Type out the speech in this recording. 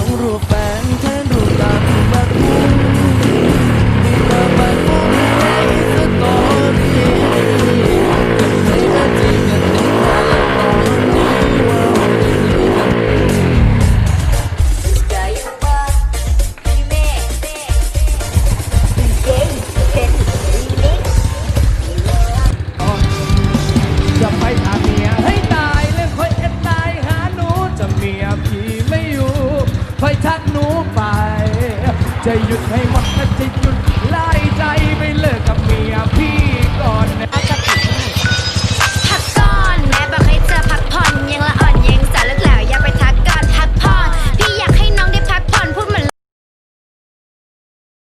ลงรูปแฟนแทนรูปตามที่อยากรู้มีมาไปพูดในสตอรี่กันในอดีตกันในมาและตอนนี้ว่าเราจะดีกัน Gaya pa. Anime. Game. Remix. จะไปหาม ทักหนูไป จะหยุดให้หมดและจะหยุดล่ใ